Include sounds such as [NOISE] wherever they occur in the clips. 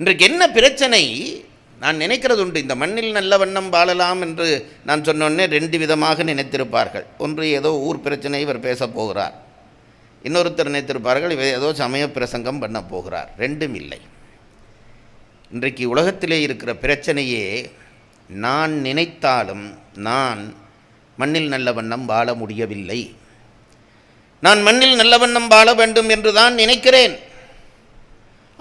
இன்றைக்கு என்ன பிரச்சனை? நான் நினைக்கிறது உண்டு இந்த மண்ணில் நல்ல வண்ணம் வாழலாம் என்று நான் சொன்னோன்னே ரெண்டு விதமாக நினைத்திருப்பார்கள். ஒன்று ஏதோ ஊர் பிரச்சனை இவர் பேசப் போகிறார். இன்னொருத்தர் நினைத்திருப்பார்கள் இவர் ஏதோ சமய பிரசங்கம் பண்ண போகிறார். ரெண்டும் இல்லை. இன்றைக்கு உலகத்திலே இருக்கிற பிரச்சனையே நான் நினைத்தாலும் நான் மண்ணில் நல்ல வண்ணம் வாழ முடியவில்லை. நான் மண்ணில் நல்ல வண்ணம் வாழ வேண்டும் என்று தான் நினைக்கிறேன்.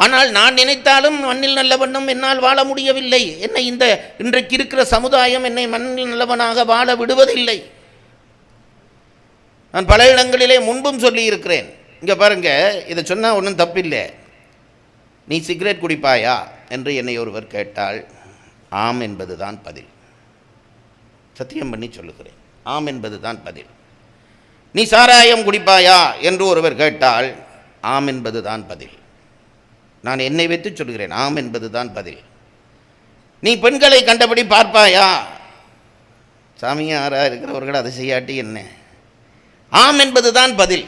ஆனால் நான் நினைத்தாலும் மண்ணில் நல்லவண்ணம் என்னால் வாழ முடியவில்லை. என்னை இந்த இன்றைக்கு இருக்கிற சமுதாயம் என்னை மண்ணில் நல்லவனாக வாழ விடுவதில்லை. நான் பல இடங்களிலே முன்பும் சொல்லி இருக்கிறேன் இங்கே பாருங்க இதை சொன்னால் ஒன்றும் தப்பில்லை. நீ சிகரெட் குடிப்பாயா? என்று என்னை ஒருவர் கேட்டால் ஆம் என்பது தான் பதில். சத்தியம் பண்ணி சொல்லுகிறேன். ஆம் என்பது தான் பதில். நீ சாராயம் குடிப்பாயா? என்று ஒருவர் கேட்டால் ஆம் என்பது தான் பதில். நான் என்னை வைத்து சொல்கிறேன் ஆம் என்பது தான் பதில். நீ பெண்களை கண்டபடி பார்ப்பாயா? சாமியாராக இருக்கிறவர்கள் அதை செய்யாட்டி என்ன? ஆம் என்பது தான் பதில்.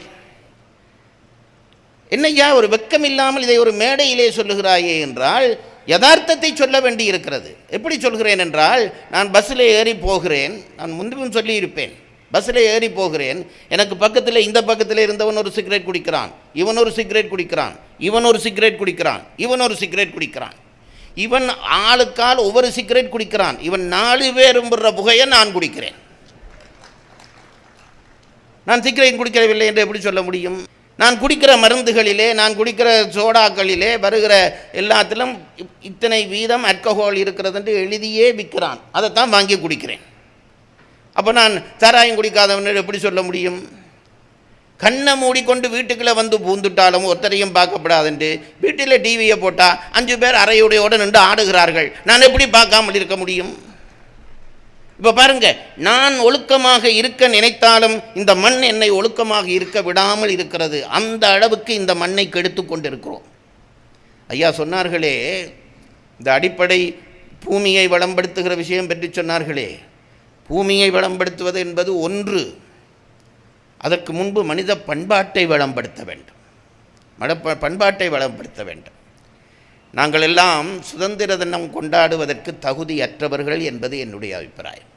என்னையா ஒரு வெக்கம் இல்லாமல் இதை ஒரு மேடையிலே சொல்லுகிறாயே என்றால் யதார்த்தத்தை சொல்ல வேண்டி இருக்கிறது எப்படி சொல்கிறேன் என்றால் நான் பஸ்ஸில் ஏறி போகிறேன் நான் முன்பும் சொல்லியிருப்பேன். பஸ்ஸில் ஏறி போகிறேன். எனக்கு பக்கத்தில் இந்த பக்கத்தில் இருந்தவன் ஒரு சிகரெட் குடிக்கிறான். இவன் ஒரு சிகரெட் குடிக்கிறான். இவன் ஒரு சிகரெட் குடிக்கிறான். இவன் ஒரு சிகரெட் குடிக்கிறான். இவன் ஆளுக்கால் ஒவ்வொரு சிகரெட் குடிக்கிறான். இவன் நாலு பேரும் புகையை நான் குடிக்கிறேன். நான் சிகரெட் குடிக்கவில்லை என்று எப்படி சொல்ல முடியும்? நான் குடிக்கிற மருந்துகளிலே நான் குடிக்கிற சோடாக்களிலே வருகிற எல்லாத்திலும் இத்தனை வீதம் அல்கஹால் இருக்கிறது என்று எழுதியே விற்கிறான். அதைத்தான் வாங்கி குடிக்கிறேன். அப்போ நான் சாராயம் குடிக்காதவன் எப்படி சொல்ல முடியும்? கண்ணை மூடிக்கொண்டு வீட்டுக்குள்ளே வந்து பூந்துட்டாலும் ஒருத்தரையும் பார்க்கப்படாதுண்டு. வீட்டில் டிவியை போட்டால் அஞ்சு பேர் அறையுடையோடு நின்று ஆடுகிறார்கள். நான் எப்படி பார்க்காமல் இருக்க முடியும்? இப்போ பாருங்க நான் ஒழுக்கமாக இருக்க நினைத்தாலும் இந்த மண் என்னை ஒழுக்கமாக இருக்க விடாமல் இருக்கிறது. அந்த அளவுக்கு இந்த மண்ணை கெடுத்து கொண்டிருக்கிறோம். ஐயா சொன்னார்களே இந்த அடிப்படை பூமியை வளம்படுத்துகிற விஷயம் பற்றி சொன்னார்களே. பூமியை வளம்படுத்துவது என்பது ஒன்று. அதற்கு முன்பு மனித பண்பாட்டை வளம்படுத்த வேண்டும். மட பண்பாட்டை வளம்படுத்த வேண்டும். நாங்கள் எல்லாம் சுதந்திர தினம் கொண்டாடுவதற்கு தகுதியற்றவர்கள் என்பது என்னுடைய அபிப்பிராயம்.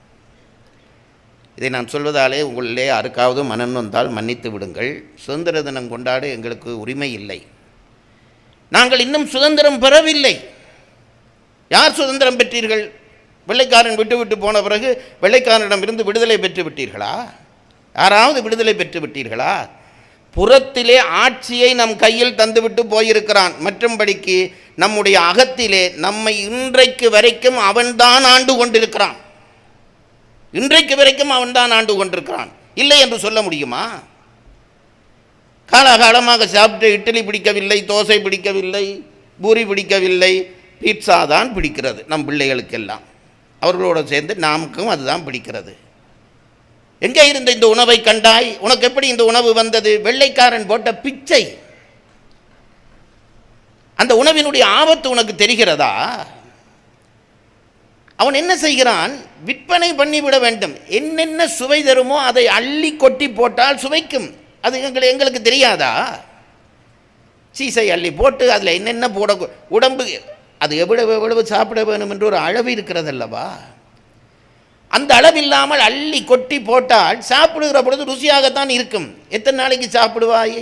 இதை நான் சொல்வதாலே உங்களிலே யாருக்காவது மனம் வந்தால் மன்னித்து விடுங்கள். சுதந்திர தினம் கொண்டாட எங்களுக்கு உரிமை இல்லை. நாங்கள் இன்னும் சுதந்திரம் பெறவில்லை. யார் சுதந்திரம் பெற்றீர்கள்? வெள்ளைக்காரன் விட்டு விட்டு போன பிறகு வெள்ளைக்காரனிடமிருந்து விடுதலை பெற்று விட்டீர்களா? யாராவது விடுதலை பெற்று விட்டீர்களா? புறத்திலே ஆட்சியை நம் கையில் தந்துவிட்டு போயிருக்கிறான். மற்றும்படிக்கு நம்முடைய அகத்திலே நம்மை இன்றைக்கு வரைக்கும் அவன்தான் ஆண்டு கொண்டிருக்கிறான். இன்றைக்கு வரைக்கும் அவன்தான் ஆண்டு கொண்டிருக்கிறான். இல்லை என்று சொல்ல முடியுமா? காலகாலமாக சாப்பிட்டு இட்லி பிடிக்கவில்லை தோசை பிடிக்கவில்லை பூரி பிடிக்கவில்லை பீட்சா தான் பிடிக்கிறது நம் பிள்ளைகளுக்கெல்லாம். அவர்களோடு சேர்ந்து நமக்கும் அதுதான் பிடிக்கிறது. எங்கே இருந்த இந்த உணவை கண்டாய்? உனக்கு எப்படி இந்த உணவு வந்தது? வெள்ளைக்காரன் போட்ட பிச்சை. அந்த உணவினுடைய ஆபத்து உனக்கு தெரிகிறதா? அவன் என்ன செய்கிறான்? விற்பனை பண்ணிவிட வேண்டும். என்னென்ன சுவை தருமோ அதை அள்ளி கொட்டி போட்டால் சுவைக்கும். அது எங்களை எங்களுக்கு தெரியாதா? சீசை அள்ளி போட்டு அதில் என்னென்ன போட உடம்பு அது எவ்வளவு எவ்வளவு சாப்பிட வேணும் என்று ஒரு அளவு இருக்கிறது அல்லவா அந்த அளவில்லாமல் அள்ளி கொட்டி போட்டால் சாப்பிடுகிற பொழுது ருசியாகத்தான் இருக்கும். எத்தனை நாளைக்கு சாப்பிடுவாய்?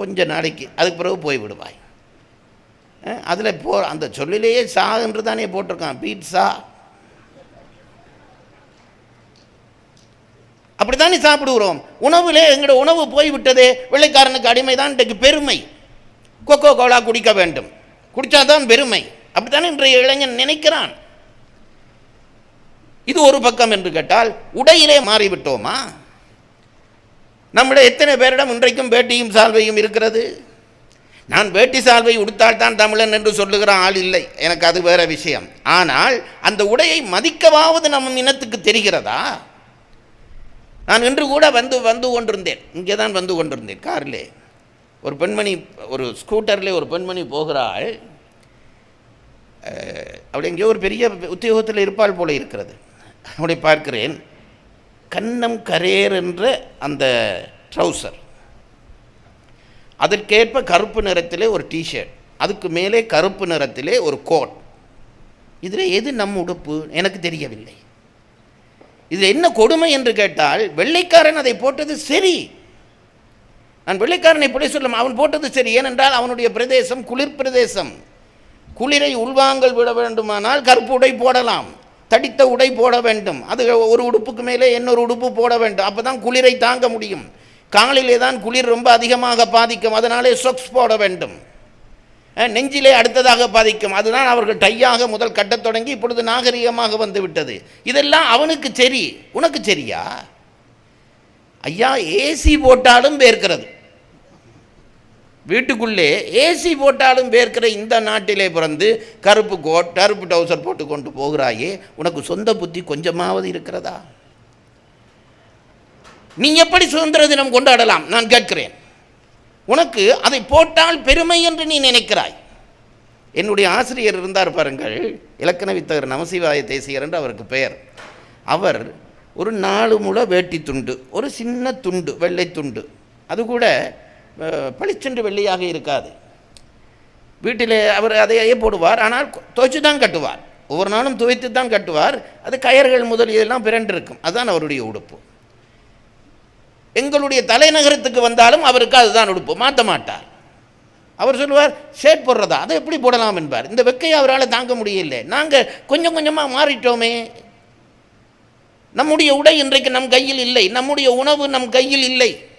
கொஞ்ச நாளைக்கு. அதுக்கு பிறகு போய் விடுவாய். அதில் போ அந்த சொல்லிலேயே சா என்று தானே போட்டிருக்கான். பீட்ஸா அப்படி தானே சாப்பிடுகிறோம். உணவிலே எங்களோட உணவு போய்விட்டதே. வெள்ளைக்காரனுக்கு அடிமை தான் இன்றைக்கு பெருமை. கொக்கோ கோலா குடிக்க வேண்டும். குடித்தாதான் பெருமை அப்படித்தானே இன்றைய இளைஞன் நினைக்கிறான்? இது ஒரு பக்கம் என்று கேட்டால் உடையிலே மாறிவிட்டோமா? நம்முடைய எத்தனை பேரிடம் இன்றைக்கும் வேட்டியும் சால்வையும் இருக்கிறது? நான் வேட்டி சால்வை உடுத்தால் தான் தமிழன் என்று சொல்லுகிற ஆள் இல்லை. எனக்கு அது வேற விஷயம். ஆனால் அந்த உடையை மதிக்கவாவது நம்ம இனத்துக்கு தெரிகிறதா? நான் இன்று கூட வந்து வந்து கொண்டிருந்தேன். இங்கே தான் வந்து கொண்டிருந்தேன் காரிலே. ஒரு பெண்மணி ஒரு ஸ்கூட்டரில் ஒரு பெண்மணி போகிறாள் அவள் எங்கேயோ ஒரு பெரிய உத்தியோகத்தில் இருப்பாள் போல இருக்கிறது. அப்படி பார்க்கிறேன். கன்னம் கரேர் என்ற அந்த ட்ரௌசர் அதற்கேற்ப கருப்பு நிறத்திலே ஒரு டிஷர்ட் அதுக்கு மேலே கருப்பு நிறத்திலே ஒரு கோட் இதில் எது நம் உடுப்பு? எனக்கு தெரியவில்லை. இதில் என்ன கொடுமை என்று கேட்டால் வெள்ளைக்காரன் அதை போட்டது சரி. நான் வெள்ளைக்காரனை பிழை சொல்லும் அவன் போட்டது சரி ஏனென்றால் அவனுடைய பிரதேசம் குளிர் பிரதேசம். குளிரை உள்வாங்கல் விட வேண்டுமானால் கருப்பு உடை போடலாம் தடித்த உடை போட வேண்டும். அது ஒரு உடுப்புக்கு மேலே இன்னொரு உடுப்பு போட வேண்டும். அப்போ தான் குளிரை தாங்க முடியும். காலிலே தான் குளிர் ரொம்ப அதிகமாக பாதிக்கும். அதனாலே சொக்ஸ் போட வேண்டும். நெஞ்சிலே அடுத்ததாக பாதிக்கும். அதுதான் அவர்கள் டையாக முதல் கட்டத் தொடங்கி இப்பொழுது நாகரிகமாக வந்துவிட்டது இதெல்லாம் அவனுக்கு சரி. உனக்கு சரியா? ஐயா ஏசி போட்டாலும் வேர்க்கிறது. வீட்டுக்குள்ளே ஏசி போட்டாலும் வேர்க்கிற இந்த நாட்டிலே பிறந்து கருப்பு கோட் கருப்பு டவுசர் போட்டு கொண்டு போகிறாயே உனக்கு சொந்த புத்தி கொஞ்சமாவது இருக்கிறதா? நீ எப்படி சுதந்திர தினம் கொண்டாடலாம்? நான் கேட்கிறேன். உனக்கு அதை போட்டால் பெருமை என்று நீ நினைக்கிறாய். என்னுடைய ஆசிரியர் இருந்தார் பாருங்கள் இலக்கண வித்தகர் நமசிவாய தேசியர் என்று அவருக்கு பெயர். அவர் ஒரு நாலு முழ வேட்டி துண்டு ஒரு சின்ன துண்டு வெள்ளை துண்டு அது கூட பளிச்சென்று வெள்ளையாக இருக்காது. வீட்டிலே அவர் அதையே போடுவார் ஆனால் துவைச்சு தான் கட்டுவார். ஒவ்வொரு நாளும் துவைத்து தான் கட்டுவார். அது கயர்கள் முதல் இதெல்லாம் பிறண்டு இருக்கும் அதுதான் அவருடைய உடுப்பு. எங்களுடைய தலைநகரத்துக்கு வந்தாலும் அவருக்கு அதுதான் உடுப்பு. மாற்ற மாட்டார். அவர் சொல்லுவார் ஷேட் போடுறதா? அதை எப்படி போடலாம்? என்பார். இந்த வெக்கையை அவரால் தாங்க முடியல நாங்கள் கொஞ்சம் கொஞ்சமாக மாறிட்டோமே. நம்முடைய உடை இன்றைக்கு நம் கையில் இல்லை. நம்முடைய உணவு நம் கையில் இல்லை.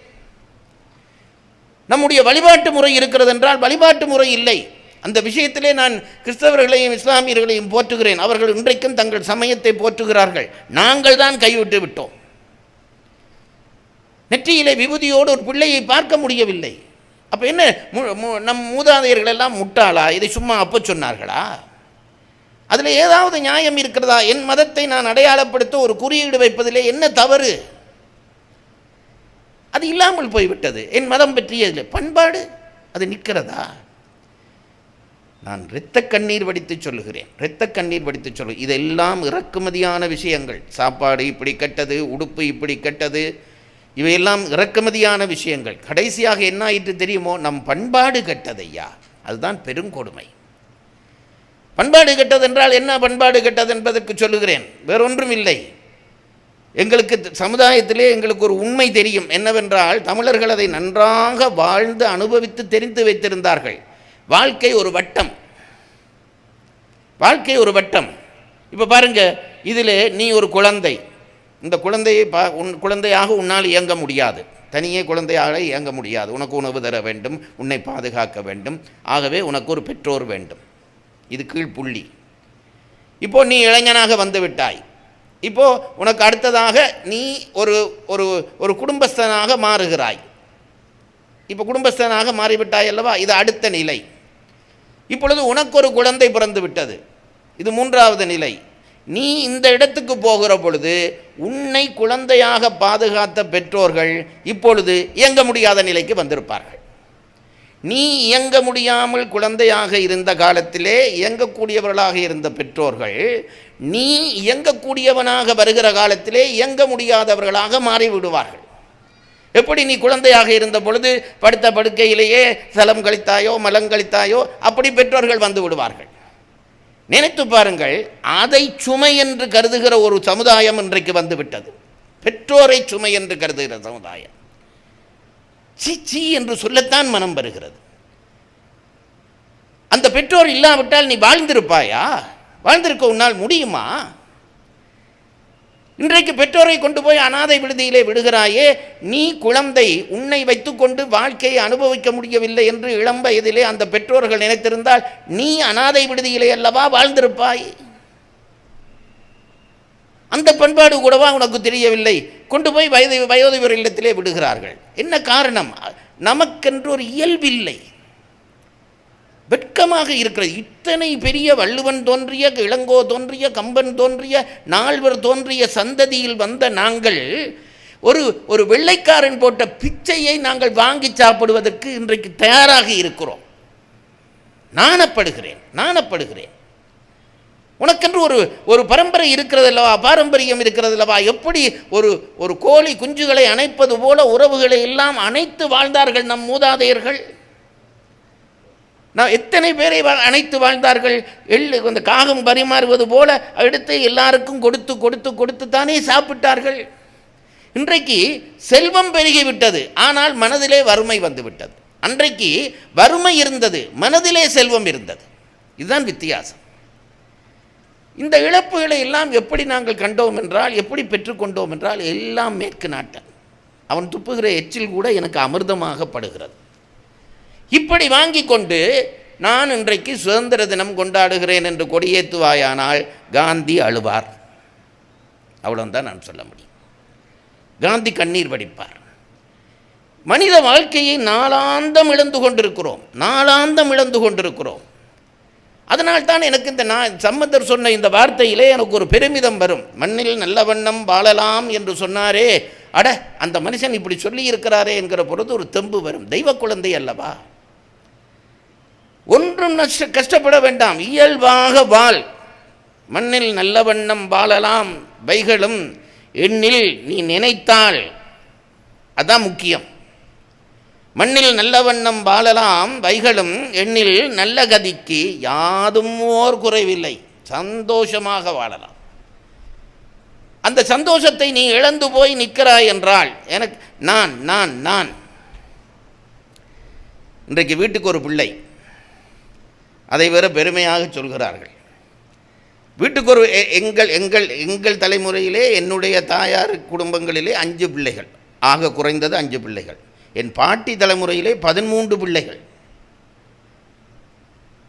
நம்முடைய வழிபாட்டு முறை இருக்கிறது என்றால் வழிபாட்டு முறை இல்லை. அந்த விஷயத்திலே நான் கிறிஸ்தவர்களையும் இஸ்லாமியர்களையும் போற்றுகிறேன். அவர்கள் இன்றைக்கும் தங்கள் சமயத்தை போற்றுகிறார்கள். நாங்கள் தான் கைவிட்டு விட்டோம். நெற்றியிலே விபூதியோடு ஒரு பிள்ளையை பார்க்க முடியவில்லை. அப்போ என்ன? மு- நம் மூதாதையர்கள் எல்லாம் முட்டாளா? இதை சும்மா அப்போ சொன்னார்களா? அதில் ஏதாவது நியாயம் இருக்கிறதா? என் மதத்தை நான் அடையாளப்படுத்த ஒரு குறியீடு வைப்பதிலே என்ன தவறு? அது இல்லாமல் போய்விட்டது. என் மதம் பற்றிய பண்பாடு அது நிற்கிறதா? நான் இரத்த கண்ணீர் வடித்து சொல்லுகிறேன். இரத்த கண்ணீர் வடித்து சொல்லு. இதெல்லாம் இறக்குமதியான விஷயங்கள். சாப்பாடு இப்படி கெட்டது உடுப்பு இப்படி கெட்டது இவையெல்லாம் இறக்குமதியான விஷயங்கள். கடைசியாக என்ன ஆயிற்று தெரியுமோ? நம் பண்பாடு கெட்டதையா? அதுதான் பெருங்கொடுமை பண்பாடு கெட்டதென்றால் என்ன பண்பாடு கெட்டது என்பதற்கு சொல்லுகிறேன். வேறொன்றும் இல்லை எங்களுக்கு சமுதாயத்திலே எங்களுக்கு ஒரு உண்மை தெரியும். என்னவென்றால் தமிழர்கள் அதை நன்றாக வாழ்ந்து அனுபவித்து தெரிந்து வைத்திருந்தார்கள். வாழ்க்கை ஒரு வட்டம். வாழ்க்கை ஒரு வட்டம். இப்போ பாருங்க இதில் நீ ஒரு குழந்தை. இந்த குழந்தையை பா உன் குழந்தையாக உன்னால் இயங்க முடியாது. தனியே குழந்தையாக இயங்க முடியாது. உனக்கு உணவு தர வேண்டும் உன்னை பாதுகாக்க வேண்டும். ஆகவே உனக்கு ஒரு பெற்றோர் வேண்டும். இது கீழ்ப்புள்ளி. இப்போ நீ இளைஞனாக வந்துவிட்டாய் இப்போது இப்போ உனக்கு அடுத்ததாக நீ ஒரு ஒரு ஒரு குடும்பஸ்தனாக மாறுகிறாய். இப்போ குடும்பஸ்தனாக மாறிவிட்டாய் அல்லவா? இது அடுத்த நிலை. இப்பொழுது உனக்கு ஒரு குழந்தை பிறந்து விட்டது இது மூன்றாவது நிலை. நீ இந்த இடத்துக்கு போகிற பொழுது உன்னை குழந்தையாக பாதுகாத்த பெற்றோர்கள் இப்பொழுது இயங்க முடியாத நிலைக்கு வந்திருப்பார்கள். நீ இயங்க முடியாமல் குழந்தையாக இருந்த காலத்திலே இயங்கக்கூடியவர்களாக இருந்த பெற்றோர்கள் நீ இயங்கக்கூடியவனாக வருகிற காலத்திலே இயங்க முடியாதவர்களாக மாறிவிடுவார்கள். எப்படி நீ குழந்தையாக இருந்த பொழுது படுத்த படுக்கையிலேயே சலம் கழித்தாயோ மலம் கழித்தாயோ அப்படி பெற்றோர்கள் வந்து விடுவார்கள். நினைத்து பாருங்கள் அதை சுமை என்று கருதுகிற ஒரு சமுதாயம் இன்றைக்கு வந்துவிட்டது பெற்றோரை சுமை என்று கருதுகிற சமுதாயம். சீ சீ என்று சொல்லத்தான் மனம் வருகிறது. அந்த பெற்றோர் இல்லாவிட்டால் நீ வாழ்ந்திருப்பாயா? வாழ்ந்திருக்க உன்னால் முடியுமா? இன்றைக்கு பெற்றோரை கொண்டு போய் அனாதை விடுதியிலே விடுகிறாயே நீ குழந்தை உன்னை வைத்துக்கொண்டு வாழ்க்கையை அனுபவிக்க முடியவில்லை என்று இளம் வயதிலே அந்த பெற்றோர்கள் நினைத்திருந்தால் நீ அனாதை விடுதியிலே அல்லவா வாழ்ந்திருப்பாய்? அந்த பண்பாடு கூடவா உனக்கு தெரியவில்லை? கொண்டு போய் வயது வயோதிபர் இல்லத்திலே விடுகிறார்கள். என்ன காரணம்? நமக்கென்று ஒரு இயல்பில்லை. வெட்கமாக இருக்கிறது. இத்தனை பெரிய வள்ளுவன் தோன்றிய இளங்கோ தோன்றிய கம்பன் தோன்றிய நால்வர் தோன்றிய சந்ததியில் வந்த நாங்கள் ஒரு ஒரு வெள்ளைக்காரன் போட்ட பிச்சையை நாங்கள் வாங்கி சாப்பிடுவதற்கு இன்றைக்கு தயாராக இருக்கிறோம். நாணப்படுகிறேன் நாணப்படுகிறேன். உனக்கென்று ஒரு ஒரு பரம்பரை இருக்கிறது அல்லவா பாரம்பரியம் இருக்கிறது அல்லவா எப்படி ஒரு ஒரு கோழி குஞ்சுகளை அணைப்பது போல உறவுகளை எல்லாம் அணைத்து வாழ்ந்தார்கள் நம் மூதாதையர்கள்? நான் எத்தனை பேரை அணைத்து வாழ்ந்தார்கள்? எள்ளு அந்த காகம் பரிமாறுவது போல எடுத்து எல்லாருக்கும் கொடுத்து கொடுத்து கொடுத்து தானே சாப்பிட்டார்கள். இன்றைக்கு செல்வம் பெருகிவிட்டது ஆனால் மனதிலே வறுமை வந்துவிட்டது அன்றைக்கு வறுமை இருந்தது. மனதிலே செல்வம் இருந்தது. இதுதான் வித்தியாசம். இந்த இழப்புகளை எல்லாம் எப்படி நாங்கள் கண்டோம் என்றால் எப்படி பெற்றுக்கொண்டோம் என்றால் எல்லாம் மேற்கு நாட்டன். அவன் துப்புகிற எச்சில் கூட எனக்கு அமிர்தமாகப்படுகிறது இப்படி வாங்கி கொண்டு நான் இன்றைக்கு சுதந்திர தினம் கொண்டாடுகிறேன் என்று கொடியேற்றுவாயானால் காந்தி அழுவார். அவ்வளோந்தான் நான் சொல்ல முடியும். காந்தி கண்ணீர் வடிப்பார். மனித வாழ்க்கையை நாளாந்தம் இழந்து கொண்டிருக்கிறோம். நாளாந்தம் இழந்து கொண்டிருக்கிறோம். அதனால் தான் எனக்கு இந்த நான் சம்பந்தர் சொன்ன இந்த வார்த்தையிலே எனக்கு ஒரு பெருமிதம் வரும். மண்ணில் நல்ல வண்ணம் வாழலாம் என்று சொன்னாரே. அட அந்த மனுஷன் இப்படி சொல்லி இருக்கிறாரே என்கிற பொழுது ஒரு தெம்பு வரும். தெய்வ குழந்தை அல்லவா? ஒன்றும் நஷ்ட கஷ்டப்பட வேண்டாம். இயல்பாக வாழ். மண்ணில் நல்ல வண்ணம் வாழலாம். வைகளும் எண்ணில் நீ நினைத்தால். அதான் முக்கியம். மண்ணில் நல்ல வண்ணம் வாழலாம். வைகளும் எண்ணில் நல்ல கதிக்கு யாதும் ஓர் குறைவில்லை. சந்தோஷமாக வாழலாம். அந்த சந்தோஷத்தை நீ இழந்து போய் நிற்கிறாய் என்றால் எனக்கு நான் நான் நான். இன்றைக்கு வீட்டுக்கு ஒரு பிள்ளை. அதை வேற பெருமையாக சொல்கிறார்கள். வீட்டுக்கு ஒரு எ- எங்கள் எங்கள் எங்கள் தலைமுறையிலே என்னுடைய தாயார் குடும்பங்களிலே அஞ்சு பிள்ளைகள். ஆக குறைந்தது அஞ்சு பிள்ளைகள். என் பாட்டி தலைமுறையிலே பதிமூன்று பிள்ளைகள்.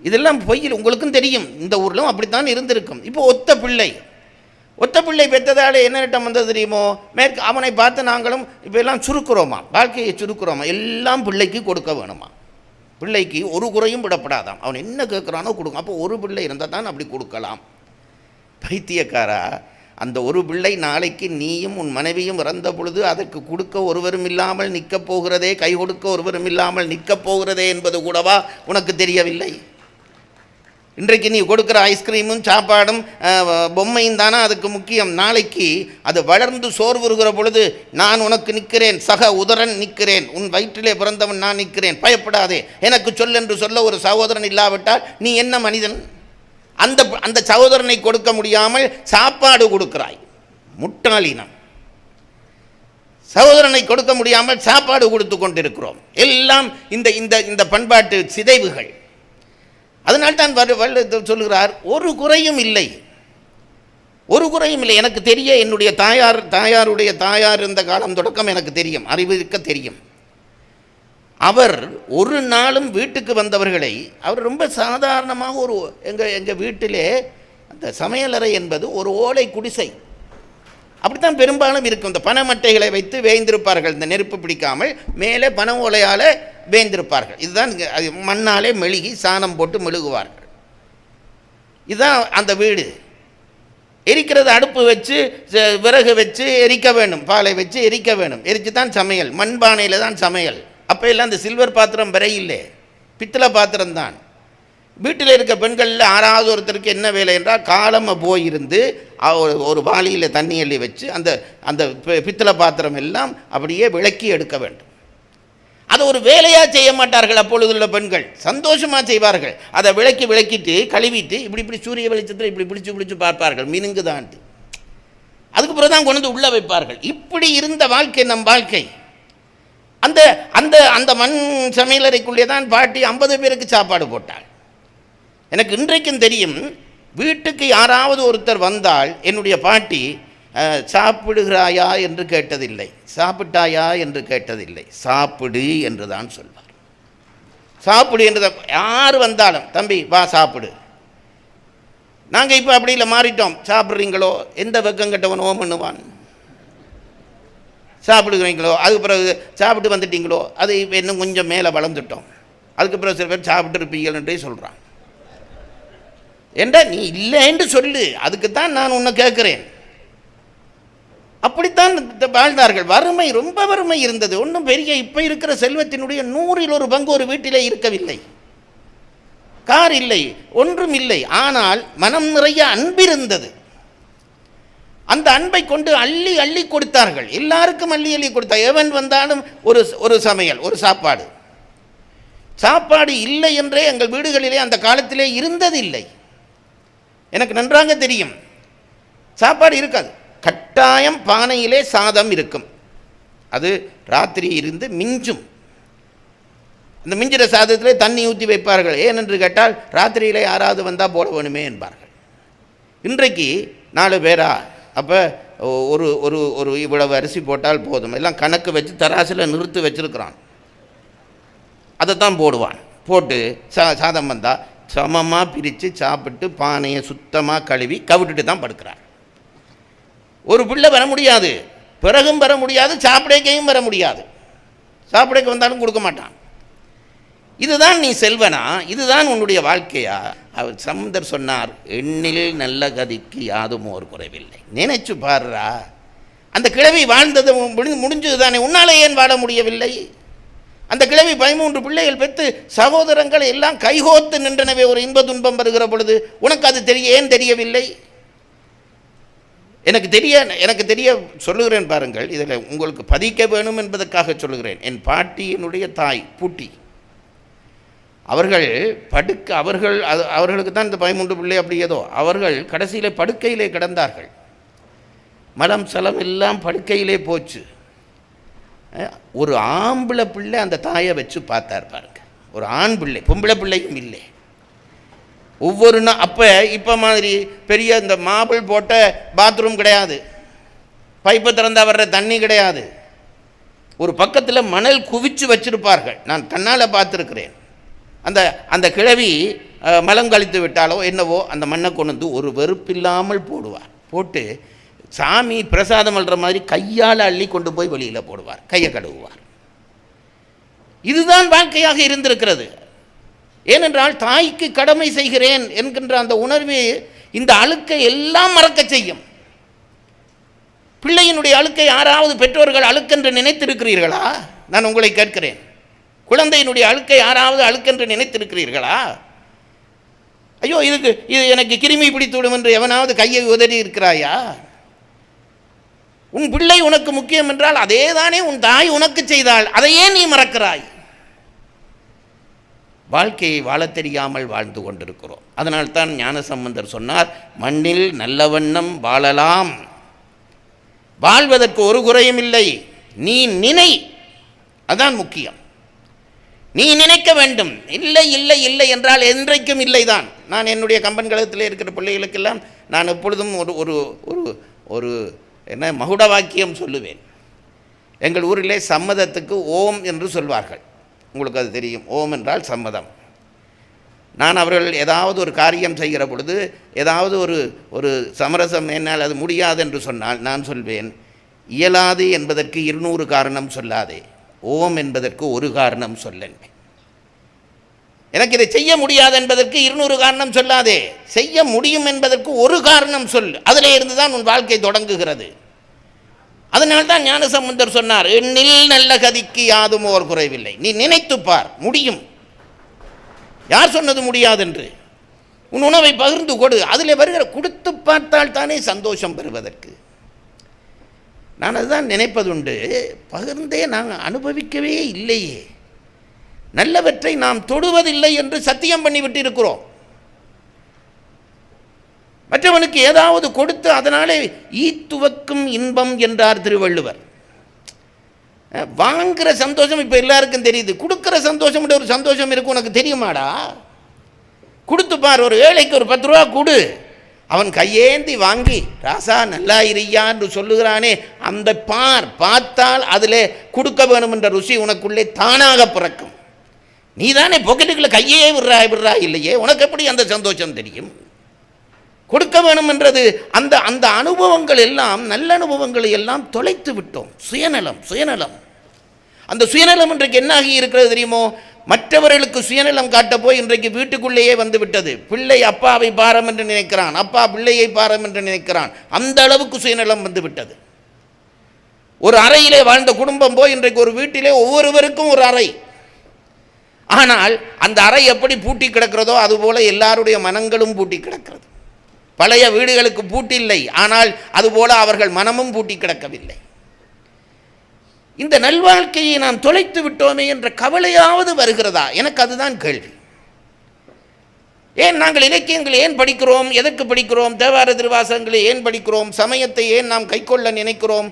இதெல்லாம் பொய்யில் உங்களுக்கும் தெரியும். இந்த ஊரிலும் அப்படித்தான் இருந்திருக்கும். இப்போ ஒத்த பிள்ளை. ஒத்த பிள்ளை பெற்றதால என்ன நட்டம் வந்தது தெரியுமோ? மேற்கு அவனை பார்த்து நாங்களும் இப்போ எல்லாம் சுருக்குறோமா? வாழ்க்கையை சுருக்குறோமா? எல்லாம் பிள்ளைக்கு கொடுக்க வேணுமா? பிள்ளைக்கு ஒரு குறையும் விடப்படாதாம். அவன் என்ன கேட்குறானோ கொடுக்கும் அப்போ ஒரு பிள்ளை இருந்தால் தான் அப்படி கொடுக்கலாம். பைத்தியக்காரா அந்த ஒரு பிள்ளை நாளைக்கு நீயும் உன் மனைவியும் இறந்த பொழுது அதற்கு கொடுக்க ஒருவரும் இல்லாமல் நிற்கப் போகிறதே கை கொடுக்க ஒருவரும் இல்லாமல் நிற்கப் போகிறதே என்பது கூடவா? உனக்கு தெரியவில்லை. இன்றைக்கு நீ கொடுக்குற ஐஸ்கிரீமும் சாப்பாடும் பொம்மையும் தானே அதுக்கு முக்கியம். நாளைக்கு அது வளர்ந்து சோர்வுறுகிற பொழுது நான் உனக்கு நிற்கிறேன் சக உதரன் நிற்கிறேன் உன் வயிற்றிலே பிறந்தவன் நான் நிற்கிறேன். பயப்படாதே. எனக்கு சொல் என்று சொல்ல ஒரு சகோதரன் இல்லாவிட்டால் நீ என்ன மனிதன்? அந்த அந்த சகோதரனை கொடுக்க முடியாமல் சாப்பாடு கொடுக்கிறாய். முட்டாளினம். சகோதரனை கொடுக்க முடியாமல் சாப்பாடு கொடுத்து கொண்டிருக்கிறோம். எல்லாம் இந்த இந்த இந்த பண்பாட்டு சிதைவுகள். அதனால்தான் வரு வள்ளுவர் சொல்லுகிறார் ஒரு குறையும் இல்லை. ஒரு குறையும் இல்லை. எனக்கு தெரிய என்னுடைய தாயார் தாயாருடைய தாயார் இருந்த காலம் தொடக்கம் எனக்கு தெரியும் அறிவிக்க தெரியும். அவர் ஒரு நாளும் வீட்டுக்கு வந்தவர்களை அவர் ரொம்ப சாதாரணமாக ஒரு எங்கள் எங்கள் வீட்டிலே அந்த சமையலறை என்பது ஒரு ஓலை குடிசை. அப்படித்தான் பெரும்பாலும் இருக்கும். இந்த பனைமட்டைகளை வைத்து வேய்ந்திருப்பார்கள். இந்த நெருப்பு பிடிக்காமல் மேலே பனை ஓலையால் வேந்திருப்பார்கள். இதுதான் அது மண்ணாலே மெழுகி சாணம் போட்டு மெழுகுவார்கள். இதுதான் அந்த வீடு. எரிக்கிறது அடுப்பு வச்சு விறகு வச்சு எரிக்க வேணும் பாலை வச்சு எரிக்க வேணும் எரித்து தான் சமையல். மண்பானையில் தான் சமையல். அப்போ எல்லாம் அந்த சில்வர் பாத்திரம் இல்லை. பித்தளை பாத்திரம் தான். வீட்டில் இருக்க பெண்களில் ஆறாவது ஒருத்தருக்கு என்ன வேலை என்றால் காலமாக போயிருந்து ஒரு ஒரு வாளியில் தண்ணி அள்ளி வச்சு அந்த அந்த பி- பித்தளை பாத்திரம் எல்லாம் அப்படியே விளக்கி எடுக்க வேண்டும். அதை ஒரு வேலையாக செய்ய மாட்டார்கள் அப்பொழுதுள்ள பெண்கள். சந்தோஷமாக செய்வார்கள். அதை விளக்கி விளக்கிட்டு கழுவிட்டு இப்படி இப்படி சூரிய வெளிச்சத்தில் இப்படி பிடிச்சு பிடிச்சு பார்ப்பார்கள். மினுங்குதான்ட்டு அதுக்கு பிறகு தான் கொண்டு வந்து உள்ளே வைப்பார்கள். இப்படி இருந்த வாழ்க்கை நம் வாழ்க்கை. அந்த அந்த அந்த மண் சமையலறைக்குள்ளே தான் பாட்டி ஐம்பது பேருக்கு சாப்பாடு போட்டாள். எனக்கு இன்றைக்கும் தெரியும் வீட்டுக்கு யாராவது ஒருத்தர் வந்தால் என்னுடைய பாட்டி சாப்பிடுகிறாயா என்று கேட்டதில்லை. சாப்பிட்டாயா என்று கேட்டதில்லை. சாப்பிடு என்று தான் சொல்வார். சாப்பிடு என்று யார் வந்தாலும் தம்பி வா சாப்பிடு. நாங்கள் இப்போ அப்படி இல்லை மாறிட்டோம். சாப்பிட்றீங்களோ? எந்த வெக்கம் கெட்டவனோ பண்ணுவான். சாப்பிடுகிறீங்களோ? அதுக்கு பிறகு சாப்பிட்டு வந்துட்டீங்களோ? அது இப்போ இன்னும் கொஞ்சம் மேலே வளர்ந்துட்டோம். அதுக்கு பிறகு சில பேர் சாப்பிட்டுருப்பீங்கன்றே சொல்கிறான் ஏண்டா நீ இல்லைன்னு சொல்லு. அதுக்கு தான் நான் உன்னை கேட்குறேன் அப்படித்தான் வாழ்ந்தார்கள். வறுமை ரொம்ப வறுமை இருந்தது. ஒன்றும் பெரிய இப்போ இருக்கிற செல்வத்தினுடைய நூறில் ஒரு பங்கு ஒரு வீட்டிலே இருக்கவில்லை. கார் இல்லை ஒன்றும் இல்லை. ஆனால் மனம் நிறைய அன்பிருந்தது. அந்த அன்பை கொண்டு அள்ளி அள்ளி கொடுத்தார்கள். எல்லாருக்கும் அள்ளி அள்ளி கொடுத்தார் எவன் வந்தாலும் ஒரு ஒரு சமையல் ஒரு சாப்பாடு. சாப்பாடு இல்லை என்றே எங்கள் வீடுகளிலே அந்த காலத்திலே இருந்ததில்லை. எனக்கு நன்றாக தெரியும். சாப்பாடு இருக்காது. கட்டாயம் பானையிலே சாதம் இருக்கும். அது ராத்திரி இருந்து மிஞ்சும். அந்த மிஞ்சிற சாதத்திலே தண்ணி ஊற்றி வைப்பார்கள். ஏனென்று கேட்டால் ராத்திரியிலே யாராவது வந்தால் போட வேணுமே என்பார்கள். இன்றைக்கு நாலு பேரா அப்போ ஒரு ஒரு ஒரு இவ்வளவு அரிசி போட்டால் போதும். எல்லாம் கணக்கு வச்சு தராசில் நிறுத்தி வச்சிருக்கிறான். தான் போடுவான். போட்டு சா சாதம் வந்தால் சமமாக பிரித்து சாப்பிட்டு பானையை சுத்தமாக கழுவி கவிட்டுட்டு தான் படுக்கிறார். ஒரு பிள்ளை வர முடியாது. பிறகும் வர முடியாது சாப்பிடக்கையும் வர முடியாது. சாப்பிடக்கு வந்தாலும் கொடுக்க மாட்டான். இதுதான் நீ செல்வனா? இதுதான் உன்னுடைய வாழ்க்கையா? அவர் சமுந்தர் சொன்னார் எண்ணில் நல்ல கதிக்கு யாதும் ஒரு குறைவில்லை. நினைச்சு பாருடா. அந்த கிழவி வாழ்ந்தது முடிஞ்சது தானே உன்னால் ஏன் வாழ முடியவில்லை? அந்த கிழவி பதிமூன்று பிள்ளைகள் பெற்று சகோதரங்கள் எல்லாம் கைகோத்து நின்றனவே ஒரு இன்ப துன்பம் வருகிற பொழுது உனக்கு அது தெரிய ஏன் தெரியவில்லை? எனக்கு தெரிய எனக்கு தெரிய சொல்லுகிறேன் பாருங்கள் இதில் உங்களுக்கு பதிக்க வேணும் என்பதற்காக சொல்லுகிறேன். என் பாட்டியினுடைய தாய் பூட்டி. அவர்கள் படுக்க அவர்கள் அது அவர்களுக்கு தான் இந்த பதிமூன்று பிள்ளை அப்படி ஏதோ. அவர்கள் கடைசியிலே படுக்கையிலே கிடந்தார்கள். மலம் சலம் எல்லாம் படுக்கையிலே போச்சு. ஒரு ஆம்பளை பிள்ளை அந்த தாயை வச்சு பார்த்தார் பாருங்க. ஒரு ஆண் பிள்ளை பொம்பளை பிள்ளையும் இல்லை. ஒவ்வொரு நாள் அப்போ இப்போ மாதிரி பெரிய இந்த மாபிள் போட்ட பாத்ரூம் கிடையாது. பைப்பை திறந்தால் வர்ற தண்ணி கிடையாது. ஒரு பக்கத்தில் மணல் குவிச்சு வச்சிருப்பார்கள். நான் கண்ணால் பார்த்துருக்கிறேன். அந்த அந்த கிழவி மலம் கழித்து விட்டாலோ என்னவோ அந்த மண்ணை கொண்டு வந்து ஒரு வெறுப்பில்லாமல் போடுவார். போட்டு சாமி பிரசாதம் அல்ற மாதிரி கையால் அள்ளி கொண்டு போய் வெளியில் போடுவார். கையை கழுவுவார். இதுதான் வாழ்க்கையாக இருந்திருக்கிறது. ஏனென்றால் தாய்க்கு கடமை செய்கிறேன் என்கின்ற அந்த உணர்வு இந்த அழுக்கை எல்லாம் மறக்க செய்யும். பிள்ளையினுடைய அழுக்கை யாராவது பெற்றோர்கள் அழுக்கென்று நினைத்திருக்கிறீர்களா? நான் உங்களை கேட்கிறேன். குழந்தையினுடைய அழுக்கை யாராவது அழுக்கென்று நினைத்திருக்கிறீர்களா? ஐயோ இதுக்கு இது எனக்கு கிருமி பிடித்துவிடும் என்று எவனாவது கையை உதறி இருக்கிறாயா? உன் பிள்ளை உனக்கு முக்கியம் என்றால் அதே தானே உன் தாய் உனக்கு செய்தாள். அதையே நீ மறக்கிறாய். வாழ்க்கையை வாழத் தெரியாமல் வாழ்ந்து கொண்டிருக்கிறோம். அதனால்தான் ஞானசம்பந்தர் சொன்னார் மண்ணில் நல்ல வண்ணம் வாழலாம். வாழ்வதற்கு ஒரு குறையும் இல்லை. நீ நினை. அதான் முக்கியம். நீ நினைக்க வேண்டும். இல்லை இல்லை இல்லை என்றால் என்றைக்கும் இல்லைதான். நான் என்னுடைய கம்பன் கழகத்தில் இருக்கிற பிள்ளைகளுக்கெல்லாம் நான் எப்பொழுதும் ஒரு ஒரு ஒரு ஒரு என்ன மகுட வாக்கியம் சொல்லுவேன். எங்கள் ஊரிலே சம்மதத்துக்கு ஓம் என்று சொல்வார்கள். உங்களுக்கு அது தெரியும். ஓம் என்றால் சம்மதம். நான் அவர்கள் ஏதாவது ஒரு காரியம் செய்கிற பொழுது ஏதாவது ஒரு ஒரு சமரசம் என்னால் அது முடியாது என்று சொன்னால் நான் சொல்வேன் இயலாது என்பதற்கு இருநூறு காரணம் சொல்லாதே. ஓம் என்பதற்கு ஒரு காரணம் சொல்லன். எனக்கு இதை செய்ய முடியாது என்பதற்கு இருநூறு காரணம் சொல்லாதே. செய்ய முடியும் என்பதற்கு ஒரு காரணம் சொல். அதிலே இருந்து தான் உன் வாழ்க்கை தொடங்குகிறது. அதனால்தான் ஞானசம்பந்தர் சொன்னார் எண்ணில் நல்ல கதிக்கு யாதும் ஓர் குறைவில்லை. நீ நினைத்துப் பார் முடியும். யார் சொன்னது முடியாதென்று? உன் உணவை பகிர்ந்து கொடு. அதில் வருகிற கொடுத்து பார்த்தால் தானே சந்தோஷம் பெறுவதற்கு. நான் அதுதான் நினைப்பதுண்டு பகிர்ந்தே நாங்கள் அனுபவிக்கவே இல்லையே. நல்லவற்றை நாம் தொடுவதில்லை என்று சத்தியம் பண்ணிவிட்டு இருக்கிறோம் மற்றவனுக்கு ஏதாவது கொடுத்து அதனாலே ஈத்துவக்கும் இன்பம் என்றார் திருவள்ளுவர். வாங்குகிற சந்தோஷம் இப்போ எல்லாருக்கும் தெரியுது. கொடுக்குற சந்தோஷம் ஒரு சந்தோஷம் இருக்கும் உனக்கு தெரியுமாடா? கொடுத்து பார் ஒரு ஏழைக்கு ஒரு பத்து ரூபா கொடு. அவன் கையேந்தி வாங்கி ராசா நல்லா இரியா என்று சொல்லுகிறானே அந்த பார் பார்த்தால் அதில் கொடுக்க வேணும் என்ற ருசி உனக்குள்ளே தானாக பிறக்கும். நீ தானே பொக்கெட்டுக்குள்ள கையே விடுறா விடுறா இல்லையே? உனக்கு எப்படி அந்த சந்தோஷம் தெரியும்? கொடுக்க வேணும் என்றது அந்த அந்த அனுபவங்கள் எல்லாம் நல்ல அனுபவங்களை எல்லாம் தொலைத்து விட்டோம். சுயநலம் சுயநலம். அந்த சுயநலம் இன்றைக்கு என்னாகி இருக்கிறது தெரியுமோ? மற்றவர்களுக்கு சுயநலம் காட்ட போய் இன்றைக்கு வீட்டுக்குள்ளேயே வந்து விட்டது. பிள்ளை அப்பாவை பாரம் என்று நினைக்கிறான். அப்பா பிள்ளையை பாரம் என்று நினைக்கிறான். அந்த அளவுக்கு சுயநலம் வந்து விட்டது. ஒரு அறையிலே வாழ்ந்த குடும்பம் போய் இன்றைக்கு ஒரு வீட்டிலே ஒவ்வொருவருக்கும் ஒரு அறை. ஆனால் அந்த அறை எப்படி பூட்டி கிடக்கிறதோ அதுபோல எல்லாருடைய மனங்களும் பூட்டி கிடக்கிறது. பழைய வீடுகளுக்கு பூட்டில்லை. ஆனால் அதுபோல அவர்கள் மனமும் பூட்டி கிடக்கவில்லை. இந்த நல்வாழ்க்கையை நாம் தொலைத்து விட்டோமே என்ற கவலையாவது வருகிறதா? எனக்கு அதுதான் கேள்வி. ஏன் நாங்கள் இலக்கியங்களை ஏன் படிக்கிறோம்? எதற்கு படிக்கிறோம்? தேவார திருவாசகங்களை ஏன் படிக்கிறோம்? சமயத்தை ஏன் நாம் கைக்கொள்ள நினைக்கிறோம்?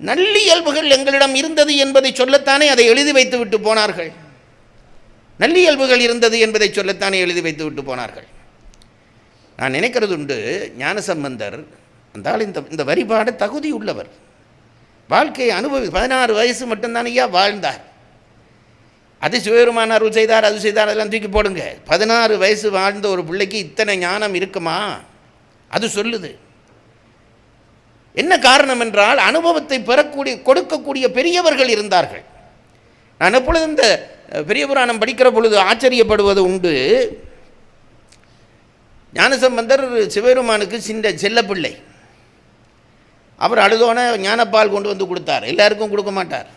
நல்லியல்புகள் எங்களிடம் இருந்தது என்பதை சொல்லத்தானே அதை எழுதி வைத்து விட்டு போனார்கள் நல்லியல்புகள் இருந்தது என்பதை சொல்லத்தானே எழுதி வைத்து விட்டு போனார்கள்? நான் நினைக்கிறது உண்டு ஞானசம்பந்தர் அந்தால் இந்த இந்த வரிபாடு தகுதி உள்ளவர். வாழ்க்கையை அனுபவி பதினாறு வயசு மட்டும்தான் ஐயா வாழ்ந்தார். அது சிவபெருமான் அருள் செய்தார் அது செய்தார் அதெல்லாம் தூக்கி போடுங்க. பதினாறு வயசு வாழ்ந்த ஒரு பிள்ளைக்கு இத்தனை ஞானம் இருக்குமா? அது சொல்லுது. என்ன காரணம் என்றால் அனுபவத்தை பெறக்கூடிய கொடுக்கக்கூடிய பெரியவர்கள் இருந்தார்கள். நான் எப்பொழுது இந்த பெரிய புராணம் படிக்கிற பொழுது ஆச்சரியப்படுவது உண்டு. ஞானசம்பந்தர் சிவபெருமானுக்கு சின்ன செல்லப்பிள்ளை அவர் அழுதோன ஞானப்பால் கொண்டு வந்து கொடுத்தார். எல்லாருக்கும் கொடுக்க மாட்டார்.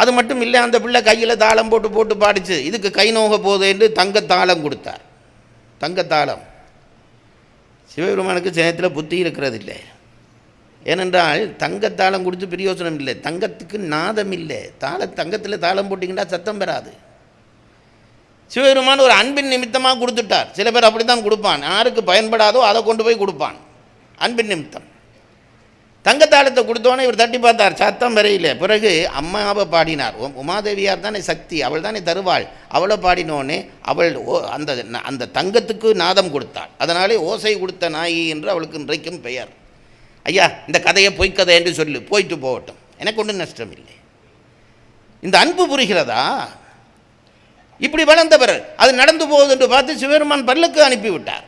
அது மட்டும் இல்லை அந்த பிள்ளை கையில் தாளம் போட்டு போட்டு பாடிச்சு இதுக்கு கை நோக போகுது என்று தங்கத்தாளம் கொடுத்தார். தங்கத்தாளம் சிவபெருமானுக்கு சேனத்தில் புத்தி இருக்கிறது இல்லை ஏனென்றால் தங்கத்தாளம் கொடுத்து பிரயோசனம் இல்லை. தங்கத்துக்கு நாதம் இல்லை. தாள தங்கத்தில் தாளம் போட்டிங்கன்னா சத்தம் பெறாது சிவபெருமான் ஒரு அன்பின் நிமித்தமாக கொடுத்துட்டார். சில பேர் அப்படி தான் கொடுப்பான். யாருக்கு பயன்படாதோ அதை கொண்டு போய் கொடுப்பான். அன்பின் நிமித்தம். தங்கத்தாளத்தை கொடுத்தோன்னே இவர் தட்டி பார்த்தார் சத்தம் வரையில். பிறகு அம்மாவை பாடினார். உமாதேவியார் தானே சக்தி அவள் தானே தருவாள். அவளை பாடினோடனே அவள் ஓ அந்த அந்த தங்கத்துக்கு நாதம் கொடுத்தாள். அதனாலே ஓசை கொடுத்த நாயி என்று அவளுக்கு இன்றைக்கும் பெயர். ஐயா இந்த கதையை பொய்க்கதை என்று சொல்லு போயிட்டு போகட்டும். எனக்கு ஒன்றும் நஷ்டம் இல்லை இந்த அன்பு புரிகிறதா? இப்படி வளர்ந்தவர் அது நடந்து போகுது என்று பார்த்து சிவபெருமான் பல்லுக்கு அனுப்பிவிட்டார்.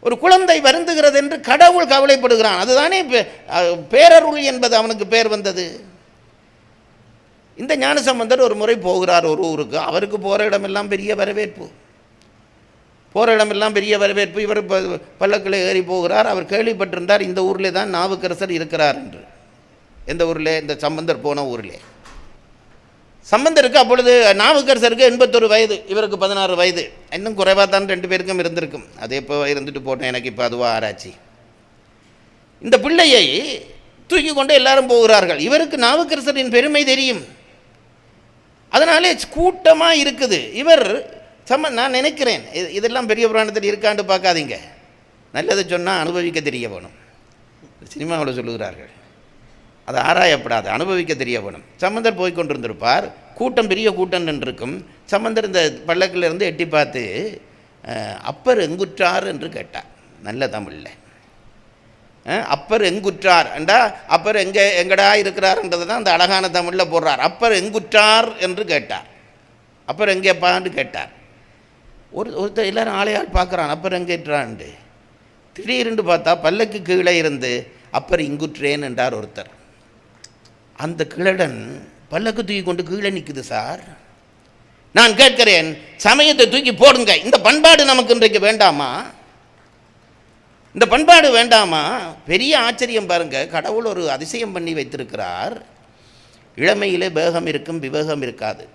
ஒரு குழந்தை வருந்துகிறது என்று கடவுள் கவலைப்படுகிறான். அதுதானே பே- பேரருள் என்பது அவனுக்கு பேர் வந்தது. இந்த ஞானசம்பந்தர் ஒரு முறை போகிறார் ஒரு ஊருக்கு. அவருக்கு போகிற இடமெல்லாம் பெரிய வரவேற்பு. போகிற இடமெல்லாம் பெரிய வரவேற்பு. இவர் பல்லக்கில் ஏறி போகிறார். அவர் கேள்விப்பட்டிருந்தார் இந்த ஊரில் தான் நாவுக்கரசர் இருக்கிறார் என்று. எந்த ஊரில்? இந்த சம்பந்தர் போன ஊரிலே. சம்பந்தருக்கு அப்பொழுது நாவுக்கரசருக்கு எண்பத்தொரு வயது இவருக்கு பதினாறு வயது. இன்னும் குறைவாக தான் ரெண்டு பேருக்கும் இருந்திருக்கும். அது எப்போ இருந்துட்டு போட்டேன். எனக்கு இப்போ அதுவாக ஆராய்ச்சி. இந்த பிள்ளையை தூக்கி கொண்டு எல்லாரும் போகிறார்கள். இவருக்கு நாவுக்கரசரின் பெருமை தெரியும். அதனாலே கூட்டமாக இருக்குது. இவர் சம்ம நான் நினைக்கிறேன். இது- இதெல்லாம் பெரிய புராணத்தில் இருக்கான்னு பார்க்காதீங்க. நல்லதை சொன்னால் அனுபவிக்க தெரிய வேணும். சினிமாவில் சொல்லுகிறார்கள். அது ஆராயப்படாது அனுபவிக்க தெரிய வேணும். சம்பந்தர் போய் கொண்டிருந்திருப்பார். கூட்டம் பெரிய கூட்டம் நின்றிருக்கும். சம்பந்தர் இந்த பல்லக்கில் இருந்து எட்டி பார்த்து அப்பர் எங்குற்றார்? என்று கேட்டார். நல்ல தமிழில் அப்பர் எங்குற்றார்? என்றா அப்பர் எங்கே எங்கடா இருக்கிறார்ன்றது தான் அந்த அழகான தமிழில் போடுறார். அப்பர் எங்குற்றார்? என்று கேட்டார். அப்பர் எங்கேப்பான்னு கேட்டார். ஒரு ஒருத்தர் எல்லாரும் ஆளையால் பார்க்குறான். அப்பர் எங்கேற்றான்ண்டு திடீரென்று பார்த்தா பல்லக்கு கீழே இருந்து அப்பர் இங்குற்றேன் என்றார் ஒருத்தர். அந்த கிழடன் பல்லக்கு தூக்கி கொண்டு கீழே நிற்குது சார். நான் கேட்கிறேன் சமயத்தை தூக்கி போடுங்க. இந்த பண்பாடு நமக்கு இன்றைக்கு வேண்டாமா? இந்த பண்பாடு வேண்டாமா? பெரிய ஆச்சரியம் பாருங்க. கடவுள் ஒரு அதிசயம் பண்ணி வைத்திருக்கிறார். இளமையிலே வேகம் இருக்கும் விவேகம் இருக்காது.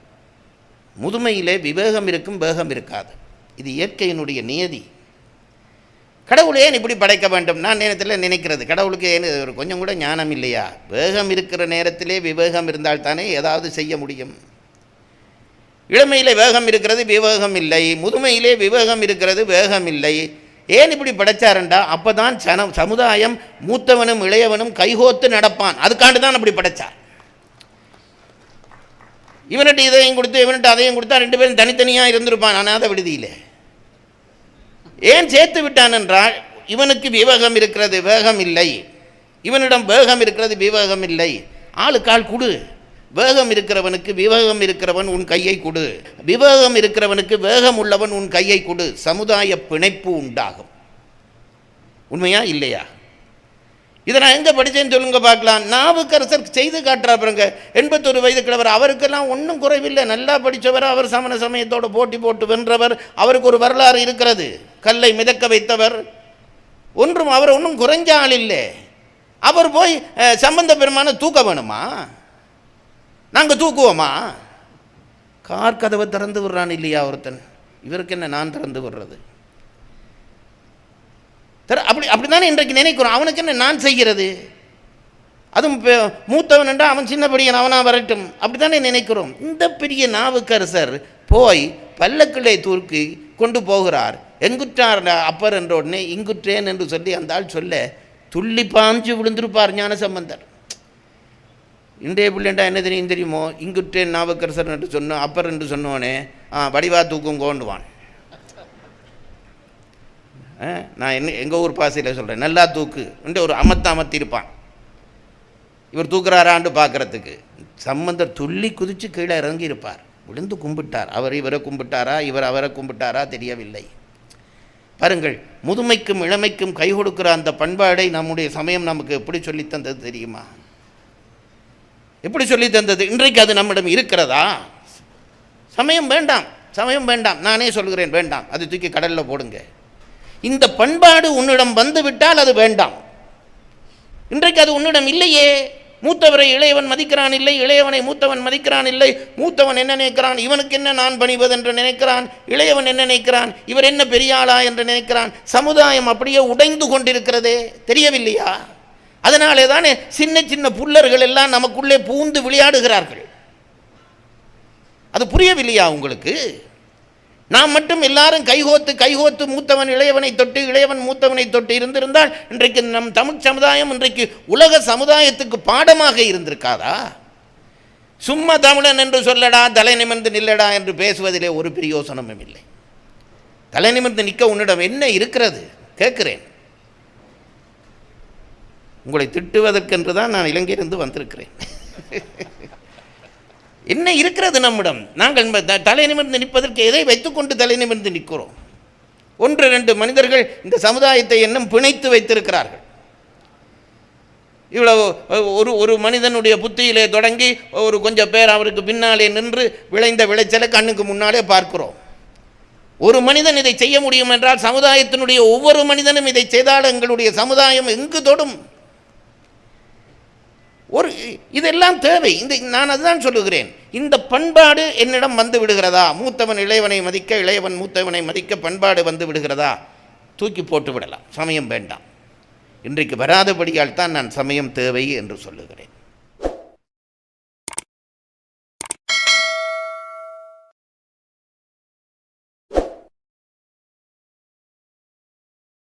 முதுமையிலே விவேகம் இருக்கும் வேகம் இருக்காது. இது இயற்கையினுடைய நியதி. கடவுள் ஏன் இப்படி படைக்க வேண்டும்? நான் நேரத்தில் நினைக்கிறது கடவுளுக்கு ஏன் ஒரு கொஞ்சம் கூட ஞானம் இல்லையா? வேகம் இருக்கிற நேரத்திலே விவேகம் இருந்தால் தானே ஏதாவது செய்ய முடியும். இளமையிலே வேகம் இருக்கிறது விவேகம் இல்லை. முதுமையிலே விவேகம் இருக்கிறது வேகம் இல்லை. ஏன் இப்படி படைச்சாருண்டா? அப்போ தான் சன சமுதாயம் மூத்தவனும் இளையவனும் கைகோத்து நடப்பான். அதுக்காண்டு தான் அப்படி படைச்சார். இவன்கிட்ட இதையும் கொடுத்து இவன்கிட்ட அதையும் கொடுத்தா ரெண்டு பேரும் தனித்தனியாக இருந்திருப்பான் அனாத விடுதியில். ஏன் சேர்த்து விட்டான் என்றால் இவனுக்கு விவேகம் இருக்கிறது வேகம் இல்லை. இவனிடம் வேகம் இருக்கிறது விவேகம் இல்லை. ஆளுக்கால் கொடு. வேகம் இருக்கிறவனுக்கு விவேகம் இருக்கிறவன் உன் கையை கொடு. விவேகம் இருக்கிறவனுக்கு வேகம் உள்ளவன் உன் கையை கொடு. சமுதாய பிணைப்பு உண்டாகும். உண்மையா இல்லையா? இதை நான் எங்கே படித்தேன்னு சொல்லுங்க பார்க்கலாம். நாவுக்கரசர் செய்து காட்டுறார் பாருங்க. எண்பத்தொரு வயது கிழவர் அவருக்கெல்லாம் ஒன்றும் குறைவில்லை. நல்லா படித்தவர் அவர் சமண சமயத்தோட போட்டி போட்டு வென்றவர் அவருக்கு ஒரு வரலாறு இருக்கிறது. கல்லை மிதக்க வைத்தவர். ஒன்றும் அவர் ஒன்றும் குறைஞ்ச ஆள் இல்லை. அவர் போய் சம்பந்த பெருமான தூக்க வேணுமா? நாங்கள் தூக்குவோமா? கார் கதவை திறந்து விடுறான் இல்லையா ஒருத்தன். இவருக்கு என்ன நான் திறந்து விடுறது? தர அப்படி அப்படி தானே இன்றைக்கு நினைக்கிறோம்? அவனுக்கு என்ன நான் செய்கிறது? அதுவும் இப்போ மூத்தவன் என்றால் அவன் சின்ன பையன் அவனா வரட்டும். அப்படித்தானே நினைக்கிறோம்? இந்த பெரிய நாவுக்கரசர் போய் பல்லக்கிளை தூக்கி கொண்டு போகிறார். எங்குற்றார் அப்பர் என்ற உடனே இங்குற்றேன் என்று சொல்லி அந்த ஆள் சொல்ல துள்ளி பாஞ்சு விழுந்திருப்பார் ஞான சம்பந்தர் இன்றைய பிள்ளைண்டா என்ன தெரியும் தெரியுமோ? இங்குற்றேன் நாவுக்கரசர் என்று சொன்ன அப்பர் என்று சொன்னோனே ஆ வடிவா தூக்கும் கோண்டுவான் நான் என்ன எங்கள் ஊர் பாசையில் சொல்கிறேன் நல்லா தூக்கு. என்று ஒரு அமத்த அமர்த்தியிருப்பான். இவர் தூக்குறாரான்னு பார்க்கறதுக்கு. சம்பந்தர் துள்ளி குதித்து கீழே இறங்கி இருப்பார் விழுந்து கும்பிட்டார். அவர் இவரை கும்பிட்டாரா இவர் அவரை கும்பிட்டாரா தெரியவில்லை. பாருங்கள் முதுமைக்கும் இளமைக்கும் கை கொடுக்கிற அந்த பண்பாடை நம்முடைய சமயம் நமக்கு எப்படி சொல்லித் தந்தது தெரியுமா? எப்படி சொல்லித் தந்தது? இன்றைக்கு அது நம்மிடம் இருக்கிறதா? சமயம் வேண்டாம் சமயம் வேண்டாம். நானே சொல்கிறேன் வேண்டாம். அது தூக்கி கடலில் போடுங்க. இந்த பண்பாடு உன்னிடம் வந்துவிட்டால் அது வேண்டாம். இன்றைக்கு அது உன்னிடம் இல்லையே. மூத்தவரை இளையவன் மதிக்கிறான் இல்லை இளையவனை மூத்தவன் மதிக்கிறான் இல்லை. மூத்தவன் என்ன நினைக்கிறான்? இவனுக்கு என்ன நான் பணிவது என்று நினைக்கிறான்? இளையவன் என்ன நினைக்கிறான்? இவர் என்ன பெரியாளா என்று நினைக்கிறான்? சமுதாயம் அப்படியே உடைந்து கொண்டிருக்கிறதே தெரியவில்லையா? அதனாலே தானே சின்ன சின்ன புல்லர்கள் எல்லாம் நமக்குள்ளே பூந்து விளையாடுகிறார்கள். அது புரியவில்லையா உங்களுக்கு? நாம் மட்டும் எல்லாரும் கைகோத்து கைகோத்து மூத்தவன் இளையவனை தொட்டு இளையவன் மூத்தவனை தொட்டு இருந்திருந்தால் இன்றைக்கு நம் தமிழ் சமுதாயம் இன்றைக்கு உலக சமுதாயத்துக்கு பாடமாக இருந்திருக்காதா? சும்மா தமிழன் என்று சொல்லடா தலை நிமிர்ந்து நில்லடா என்று பேசுவதிலே ஒரு பிரயோசனமும் இல்லை. தலை நிமிர்ந்து நிற்க உன்னிடம் என்ன இருக்கிறது? கேட்கிறேன். உங்களை திட்டுவதற்கென்று தான் நான் இலங்கையிலிருந்து வந்திருக்கிறேன். [LAUGHS] என்ன இருக்கிறது நம்மிடம்? நாங்கள் தலை நிமிர்ந்து நிற்பதற்கு எதை வைத்துக்கொண்டு தலை நிமிர்ந்து நிற்கிறோம்? ஒன்று ரெண்டு மனிதர்கள் இந்த சமுதாயத்தை இன்னும் பிணைத்து வைத்திருக்கிறார்கள். இவ்வளவு ஒரு ஒரு மனிதனுடைய புத்தியிலே தொடங்கி ஒரு கொஞ்சம் பேர் அவருக்கு பின்னாலே நின்று விளைந்த விளைச்சலை கண்ணுக்கு முன்னாலே பார்க்கிறோம். ஒரு மனிதன் இதை செய்ய முடியும் என்றால் சமுதாயத்தினுடைய ஒவ்வொரு மனிதனும் இதை செய்தால் எங்களுடைய சமுதாயம் எங்கு தொடும்? ஒரு இதெல்லாம் தேவை. இந்த நான் அதுதான் சொல்லுகிறேன். இந்த பண்பாடு என்னிடம் வந்து விடுகிறதா? மூத்தவன் இளையவனை மதிக்க இளையவன் மூத்தவனை மதிக்க பண்பாடு வந்து விடுகிறதா? தூக்கி போட்டு விடலாம். சமயம் வேண்டாம். இன்றைக்கு வராதபடியால் தான் நான் சமயம் தேவை என்று சொல்லுகிறேன்.